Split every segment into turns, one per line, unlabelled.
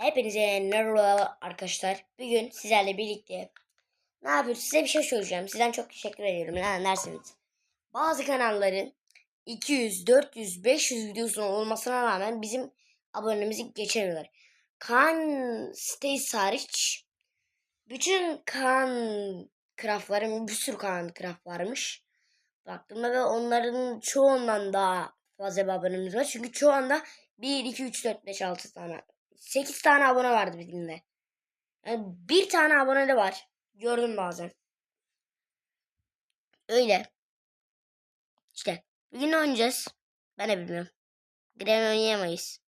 Hepinize merhaba arkadaşlar. Bugün sizlerle birlikte ne yapıyoruz? Size bir şey söyleyeceğim. Sizden çok teşekkür ediyorum. Ne dersiniz? Bazı kanalların 200, 400, 500 videosunun olmasına rağmen bizim abonemizi geçemiyorlar. Kaan sitesi hariç bütün Kaan craftların bir sürü Kaan craft varmış. Baktığımda ve onların çoğundan daha fazla abonemiz var. Çünkü çoğu anda 1, 2, 3, 4, 5, 6 tane 8 tane abone vardı bizimle. Yani bir tane abone de var. Gördüm bazen. Öyle. İşte. Bugün oynayacağız? Ben de bilmiyorum. Grev oynayamayız.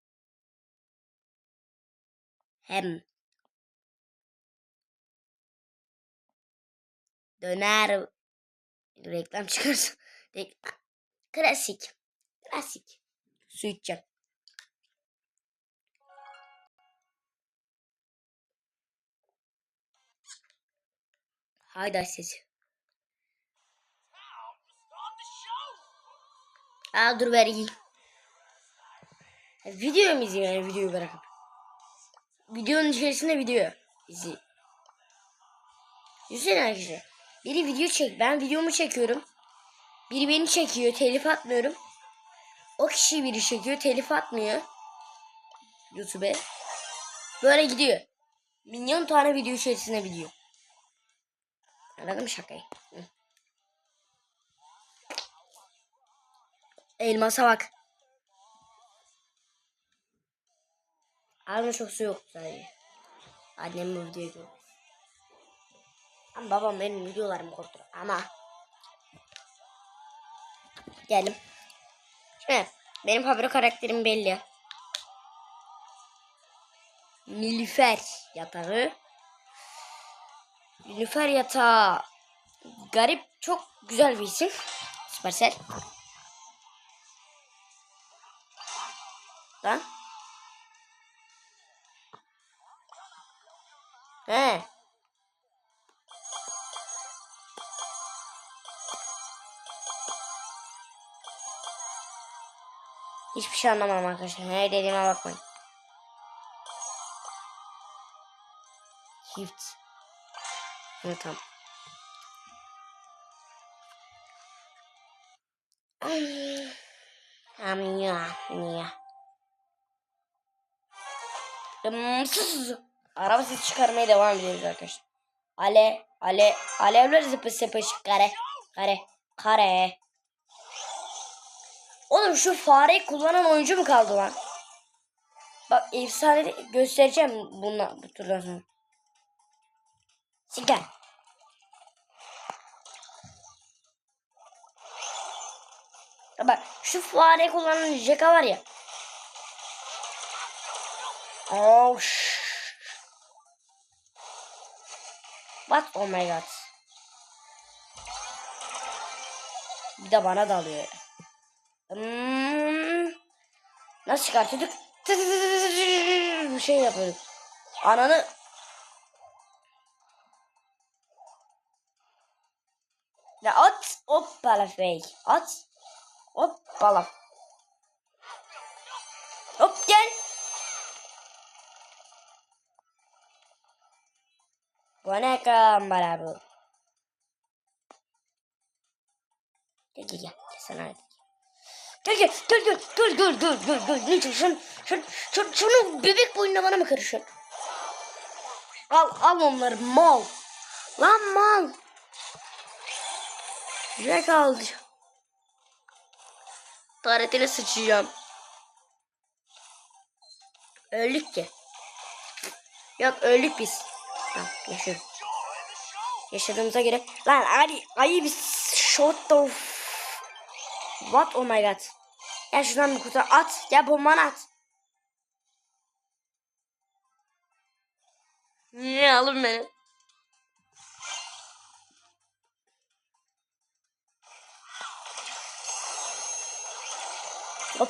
Hem. Döner. Reklam çıkarsın. Reklam. Klasik. Klasik. Su içeceğim. Haydi sesi. Aa dur vereyim. Video mu izleyeyim yani videoyu bırakıp. Videonun içerisinde video izleyeyim. Düşünsene arkadaşlar. Biri video çek. Ben videomu çekiyorum. Biri beni çekiyor. Telif atmıyorum. O kişi biri çekiyor. Telif atmıyor. YouTube'e. Böyle gidiyor. Milyon tane video içerisinde video. Anladın mı şakayı? Hı. Elmasa bak. Alma çok su yok sadece. Annem bu videoyu. Ama babam benim videolarımı korktur. Ama. Geldim. Şimdi benim favori karakterim belli. Nilüfer yatağı. Nilüfer yatağı. Garip çok güzel bir isim. Süpersel. Lan. He. Hiçbir şey anlamadım arkadaşlar. Ne dediğime bakmayın. Çift. Evet tamam. Amnya, amnya. Dımsız. Araba sesi çıkarmaya devam ediyoruz arkadaşlar. Ale, ale, alevler zıpı zıpı kare, kare, kare. Oğlum şu fareyi kullanan oyuncu mu kaldı lan? Bak efsane göstereceğim bununla bu turdan sonra. Siktir. Ya Bak şu fare kullanan Jeka var ya. Oh. What? Oh my god. Bir de bana dalıyor. Hmm. Nasıl çıkartıyorduk? Bir şey yapıyorduk. Ananı hoppala fake. At. Hoppala. Hop gel. Bu ne kamera bu? Gel gel gel. Sana hadi. Gel gel gel gel gel gel gel gel gel. Ne diyorsun? Şun, şun, şunu bebek boyunda bana mı karışıyorsun? Al al onları mal. Lan mal. Yürek aldı. Taretine sıçacağım. Öldük ki. Yok öldük biz. Tamam yaşıyorum. Yaşadığımıza göre. Lan hadi ayı bir shot the What oh my god. Gel şuradan bir kutu at. Gel bombanı at. Niye alın beni? Hop.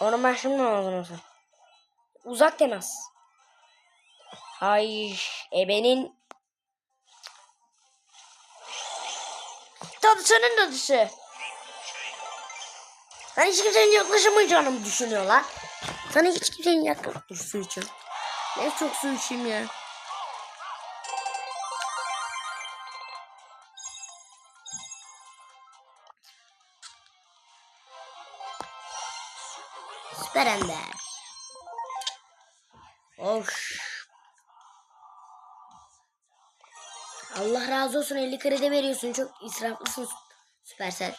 Onu ben şimdi aldım o zaman. Uzak temas. Hay ebenin Dadısının dadısı. Hani hiç kimsenin yaklaşamayacağını mı düşünüyorlar? Sana hiç kimsenin içeyim. Ne çok su içeyim ya. Süper Ender. Of. Allah razı olsun 50 kredi veriyorsun. Çok israflısın Süpersel.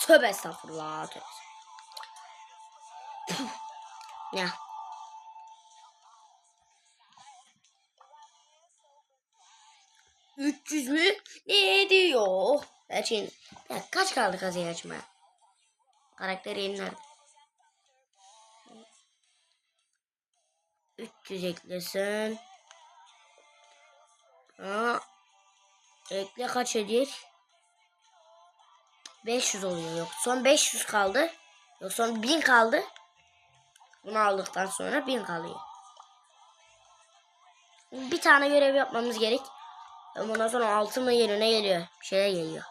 Tövbe estağfurullah. Tövbe. ya. Üç yüz mü? Ne diyor? Şeyin... Ya kaç kaldı kazıyı açmaya? Karakteri yeniler. 300 eklesin. Ha. Ekle kaç ediyor? 500 oluyor yok. Son 500 kaldı. Yok son 1000 kaldı. Bunu aldıktan sonra 1000 kalıyor. Bir tane görev yapmamız gerek. Ondan sonra altın yerine geliyor. Bir şeyler geliyor.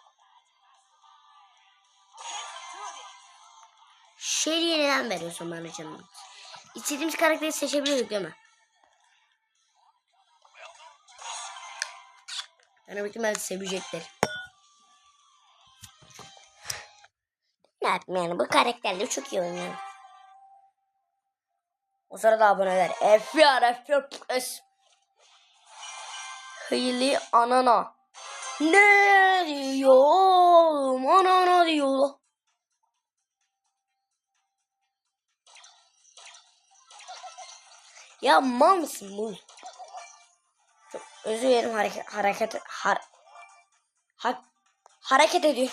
Şeriye neden veriyorsun bana canım? İstediğimiz karakteri seçebiliyorduk değil mi? Yani büyük ihtimalle sevecekler. Ne yapayım yani bu karakterle çok iyi oynuyor. O sırada aboneler. FR FR S. Hıyli anana. Ne diyor oğlum? Anana diyor. Ya mal mısın bu? Özür dilerim hareket hareket har, ha, hareket ediyor.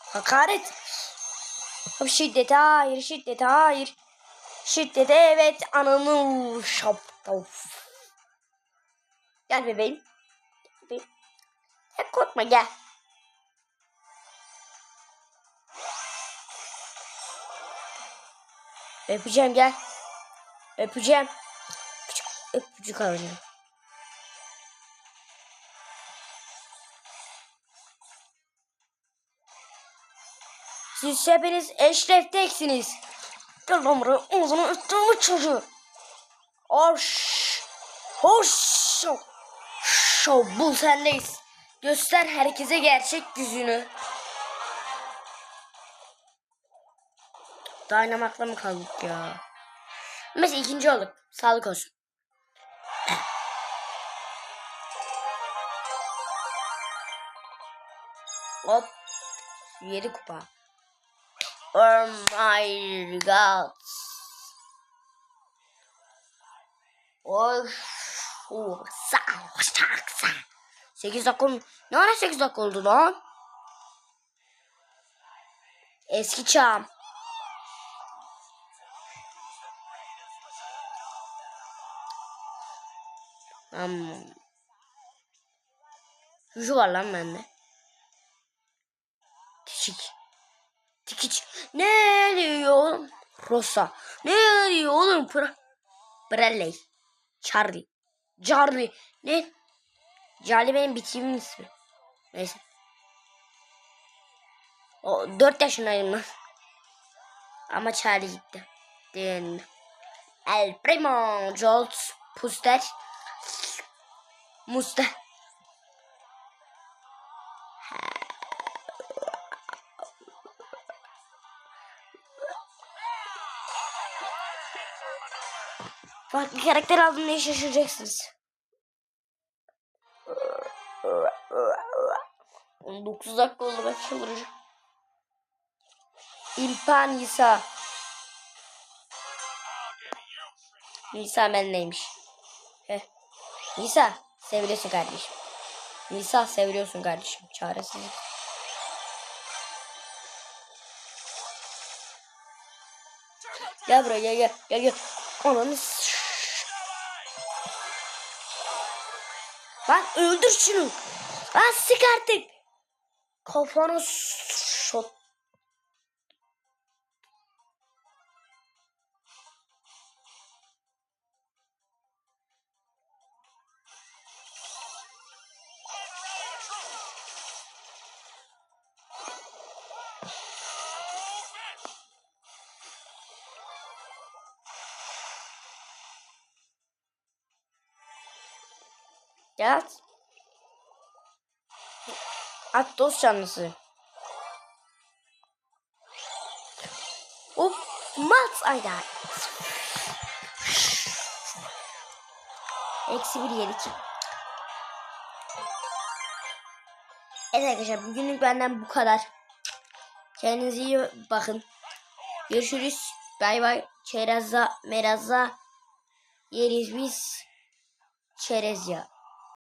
Hakaret. Şiddet hayır, şiddet hayır. Şiddet evet ananı şapta. Gel bebeğim. bebeğim. Ya korkma gel. Öpeceğim gel. Öpeceğim. Küçük öpücük alacağım. Siz hepiniz eşref teksiniz. Gel lan buraya ağzını öttürme çocuğu. Hoş. Hoş. Şov bul sendeyiz. Göster herkese gerçek yüzünü. Dayanamakla mı kaldık ya? Mesela ikinci olduk. Sağlık olsun. Hop. 7 kupa. Oh my god. Of. Oh, sağ, sağ, sağ. 8 dakika. Ne ara 8 dakika lan? Eski çağım. Hmm. Şu var lan bende. Tikik. Tikiç. Ne diyor oğlum? Rosa. Ne diyor oğlum? Pra Bralley. Charlie. Charlie. Ne? Charlie benim bitimin ismi. Neyse. O 4 yaşındayım lan. Ama Charlie gitti. Din. El Primo. Jolt. Puster. Musta. Farklı karakter aldım diye şaşıracaksınız. 19 dakika oldu ben çıldıracağım. İlpan Nisa. Nisa ben neymiş? Heh. Nisa seviyorsun kardeşim. Nisa seviyorsun kardeşim. Çaresiz. Gel buraya gel gel gel gel. Ananı Lan öldür şunu. Lan sık artık. Kafana Gel at. At dost canlısı. Hop. Mat ayda. Eksi bir yedik. Evet arkadaşlar bugünlük benden bu kadar. Kendinize iyi bakın. Görüşürüz. Bay bay. Çerezza, merazza yeriz biz. Çerez ya.